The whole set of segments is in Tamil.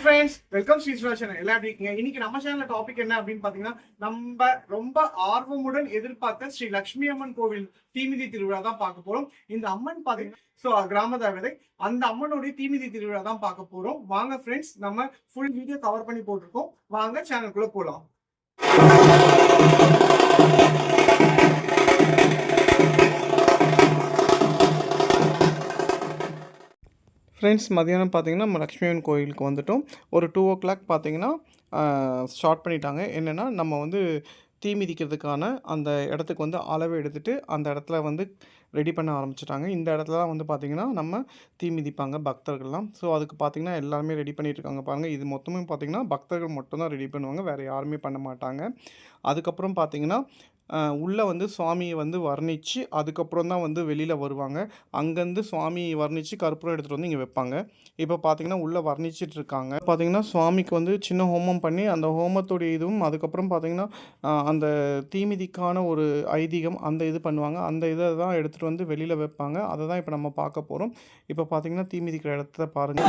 Hi friends welcome Sri channel எல்லாம் எப்படி இருக்கீங்க? இன்னைக்கு நம்ம சேனல்ல டாபிக் என்ன அப்படின்னு பாத்தீங்கன்னா நம்ம ரொம்ப ஆர்வமுடன் எதிர்பார்த்த ஸ்ரீ லட்சுமி அம்மன் கோவில் தீமிதி திருவிழா தான் பார்க்க போறோம். இந்த அம்மன் பாத்தீங்கன்னா ஸோ கிராம தேவதை அந்த அம்மனுடைய தீமிதி திருவிழா தான் பார்க்க போறோம். வாங்க ஃப்ரெண்ட்ஸ் நம்ம ஃபுல் வீடியோ கவர் பண்ணி போட்டிருக்கோம். வாங்க சேனலுக்குள்ள போலாம். ஃப்ரெண்ட்ஸ் மதியானம் பார்த்திங்கன்னா நம்ம லக்ஷ்மிவன் கோயிலுக்கு வந்துட்டோம். ஒரு டூ ஓ கிளாக் பார்த்திங்கன்னா ஸ்டார்ட் பண்ணிட்டாங்க. என்னென்னா நம்ம வந்து தீ மிதிக்கிறதுக்கான அந்த இடத்துக்கு வந்து அளவு எடுத்துகிட்டு அந்த இடத்துல வந்து ரெடி பண்ண ஆரம்பிச்சிட்டாங்க. இந்த இடத்துல தான் வந்து பார்த்திங்கன்னா நம்ம தீ மிதிப்பாங்க பக்தர்கள்லாம். ஸோ அதுக்கு பார்த்திங்கன்னா எல்லாருமே ரெடி பண்ணிட்டு பாருங்கள் இது மொத்தமும் பார்த்திங்கன்னா பக்தர்கள் மட்டும்தான் ரெடி பண்ணுவாங்க. வேறு யாருமே பண்ண மாட்டாங்க. அதுக்கப்புறம் பார்த்திங்கன்னா உள்ளே வந்து சுவாமியை வந்து வர்ணித்து அதுக்கப்புறம் தான் வந்து வெளியில் வருவாங்க. அங்கேருந்து சுவாமி வர்ணித்து கற்பூரம் எடுத்துகிட்டு வந்து இங்கே வைப்பாங்க. இப்போ பார்த்தீங்கன்னா உள்ளே வர்ணிச்சிட்டு இருக்காங்க. பார்த்தீங்கன்னா சுவாமிக்கு வந்து சின்ன ஹோமம் பண்ணி அந்த ஹோமத்துடைய இதுவும் அதுக்கப்புறம் பார்த்தீங்கன்னா அந்த தீமிதிக்கான ஒரு ஐதீகம் அந்த இது பண்ணுவாங்க. அந்த இதை தான் எடுத்துகிட்டு வந்து வெளியில் வைப்பாங்க. அதை தான் இப்போ நம்ம பார்க்க போகிறோம் இப்போ பார்த்தீங்கன்னா தீமிதிக்கிற இடத்த பாருங்கள்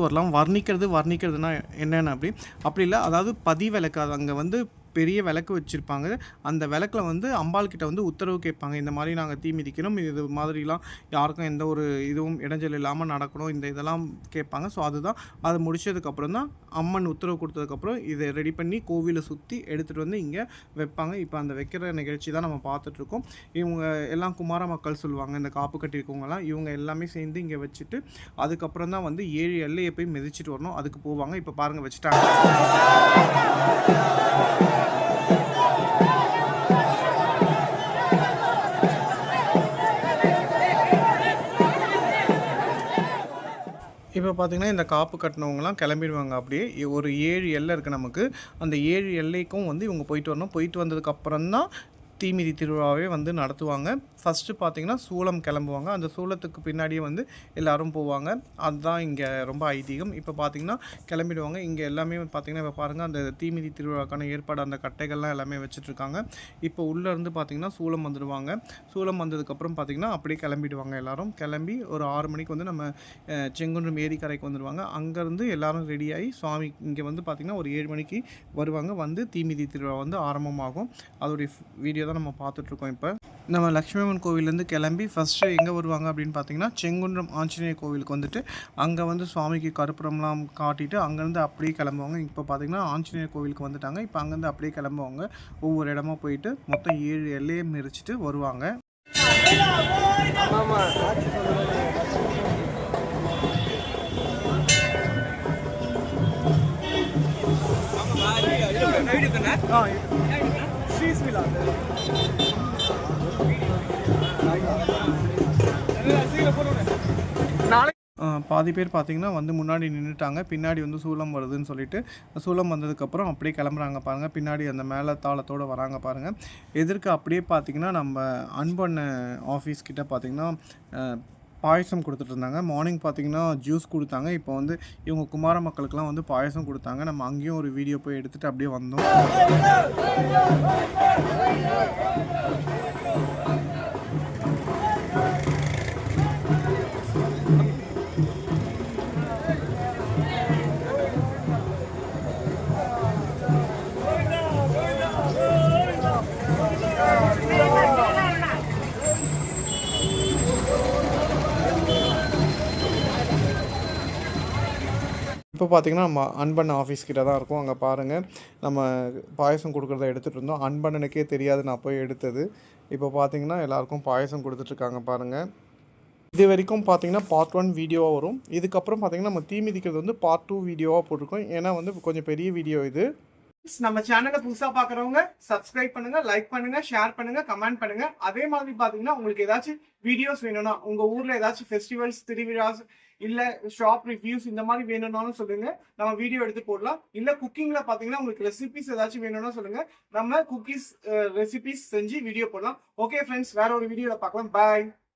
வரலாம். வர்ணிக்கிறது வர்ணிக்கிறதுனா என்னென்ன அப்படி? அப்படி இல்லை. அதாவது பதி அது அங்கே வந்து பெரிய விளக்கு வச்சுருப்பாங்க. அந்த விளக்கில் வந்து அம்பாள் கிட்ட வந்து உத்தரவு கேட்பாங்க. இந்த மாதிரி நாங்கள் தீ மிதிக்கணும். இது மாதிரிலாம் யாருக்கும் எந்த ஒரு இதுவும் இடைஞ்சல் இல்லாமல் நடக்கணும். இந்த இதெல்லாம் கேட்பாங்க. ஸோ அதுதான். அது முடிச்சதுக்கப்புறம் தான் அம்மன் உத்தரவு கொடுத்ததுக்கப்புறம் இதை ரெடி பண்ணி கோவிலை சுற்றி எடுத்துகிட்டு வந்து இங்கே வைப்பாங்க. இப்போ அந்த வைக்கிற நிகழ்ச்சி தான் நம்ம பார்த்துட்ருக்கோம். இவங்க எல்லாம் குமார மக்கள் சொல்லுவாங்க. இந்த காப்பு கட்டியிருக்கவங்கலாம் இவங்க எல்லாமே சேர்ந்து இங்கே வச்சுட்டு அதுக்கப்புறம் தான் வந்து ஏழு எல்லையை போய் மிதிச்சிட்டு வரணும். அதுக்கு போவாங்க. இப்போ பாருங்கள் வச்சுட்டாங்க. இப்போ பார்த்தீங்கன்னா இந்த காப்பு கட்டினவங்கலாம் கிளம்பிடுவாங்க அப்படியே. ஒரு ஏழு எல்லை இருக்குது நமக்கு. அந்த ஏழு எல்லைக்கும் வந்து இவங்க போயிட்டு வரணும். போயிட்டு வந்ததுக்கப்புறம் தான் தீமிதி திருவிழாவே வந்து நடத்துவாங்க. ஃபஸ்ட்டு பார்த்தீங்கன்னா சூளம் கிளம்புவாங்க. அந்த சூளத்துக்கு பின்னாடியே வந்து எல்லாரும் போவாங்க. அதுதான் இங்கே ரொம்ப ஐதீகம். இப்போ பார்த்திங்கன்னா கிளம்பிடுவாங்க. இங்கே எல்லாமே பார்த்தீங்கன்னா இப்போ பாருங்கள் அந்த தீமிதி திருவிழாக்கான ஏற்பாடு அந்த கட்டைகள்லாம் எல்லாமே வச்சுட்ருக்காங்க. இப்போ உள்ளேருந்து பார்த்திங்கன்னா பார்த்தீங்கன்னா சூளம் வந்துடுவாங்க சூளம் வந்ததுக்கப்புறம் பார்த்திங்கன்னா அப்படியே கிளம்பிடுவாங்க எல்லோரும். கிளம்பி ஒரு ஆறு மணிக்கு வந்து நம்ம செங்குன்றம் ஏரிக்கரைக்கு வந்துடுவாங்க அங்கேருந்து எல்லாரும் ரெடியாகி சுவாமி இங்கே வந்து பார்த்திங்கன்னா ஒரு ஏழு மணிக்கு வருவாங்க. வந்து தீமிதி திருவிழா வந்து ஆரம்பமாகும். அதோடைய வீடியோ தான் நம்ம பார்த்துட்ருக்கோம் இப்போ. நம்ம லக்ஷ்மிமன் கோவிலேருந்து கிளம்பி ஃபஸ்ட்டு எங்கே வருவாங்க அப்படின்னு பார்த்தீங்கன்னா செங்குன்றம் ஆஞ்சநேயர் கோவிலுக்கு வந்துட்டு அங்கே வந்து சுவாமிக்கு கருப்புறம்லாம் காட்டிட்டு அங்கேருந்து அப்படியே கிளம்புவாங்க. இப்போ பார்த்தீங்கன்னா ஆஞ்சநேயர் கோவிலுக்கு வந்துட்டாங்க. இப்போ அங்கேருந்து அப்படியே கிளம்புவாங்க. ஒவ்வொரு இடமா போயிட்டு மொத்தம் ஏழு எல்லையை மிரிச்சிட்டு வருவாங்க. ஆஹ் பாதி பேர் பார்த்தீங்கன்னா வந்து முன்னாடி நின்றுட்டாங்க பின்னாடி வந்து சூளம் வருதுன்னு சொல்லிட்டு சூளம் வந்ததுக்கப்புறம் அப்படியே கிளம்புறாங்க பாருங்கள் பின்னாடி அந்த மேலே தாளத்தோடு வராங்க பாருங்கள் எதிர்க்க அப்படியே பார்த்தீங்கன்னா நம்ம அன்பண்ண ஆஃபீஸ் கிட்ட பார்த்தீங்கன்னா பாயசம் கொடுத்துட்ருந்தாங்க. மார்னிங் பார்த்திங்கன்னா ஜூஸ் கொடுத்தாங்க. இப்போ வந்து இவங்க குமார மக்களுக்கெல்லாம் வந்து பாயசம் கொடுத்தாங்க. நம்ம அங்கேயும் ஒரு வீடியோ போய் எடுத்துகிட்டு அப்படியே வந்தோம். இப்போ பார்த்திங்கன்னா நம்ம அன்பண்ண ஆஃபீஸ் கிட்ட தான் இருக்கும். அங்கே பாருங்கள் நம்ம பாயசம் கொடுக்குறத எடுத்துகிட்டு இருந்தோம். அன்பண்ணனுக்கே தெரியாது நான் போய் எடுத்தது. இப்போ பார்த்திங்கன்னா எல்லாருக்கும் பாயசம் கொடுத்துட்ருக்காங்க பாருங்கள் இது வரைக்கும் பார்த்தீங்கன்னா பார்ட் ஒன் வீடியோவாக வரும். இதுக்கப்புறம் பார்த்தீங்கன்னா நம்ம தீ மிதிக்கிறது வந்து பார்ட் டூ வீடியோவாக போட்டிருக்கோம். ஏன்னா வந்து கொஞ்சம் பெரிய வீடியோ இது. நம்ம சேனலை புதுசாக பார்க்குறவங்க சப்ஸ்கிரைப் பண்ணுங்க லைக் பண்ணுங்க ஷேர் பண்ணுங்க கமெண்ட் பண்ணுங்க. அதே மாதிரி பார்த்தீங்கன்னா உங்களுக்கு ஏதாச்சும் வீடியோஸ் வேணும்னா உங்கள் ஊரில் ஏதாச்சும் ஃபெஸ்டிவல்ஸ் திருவிழாஸ் இல்ல ஷாப் ரிவ்யூஸ் இந்த மாதிரி வேணும்னாலும் சொல்லுங்க. நம்ம வீடியோ எடுத்து போடலாம். இல்ல குக்கிங்ல பாத்தீங்கன்னா உங்களுக்கு ரெசிபிஸ் ஏதாச்சும் வேணும்னா சொல்லுங்க. நம்ம குக்கீஸ் ரெசிபிஸ் செஞ்சு வீடியோ போடலாம். ஓகே ஃப்ரெண்ட்ஸ் வேற ஒரு வீடியோல பார்க்கலாம். பாய்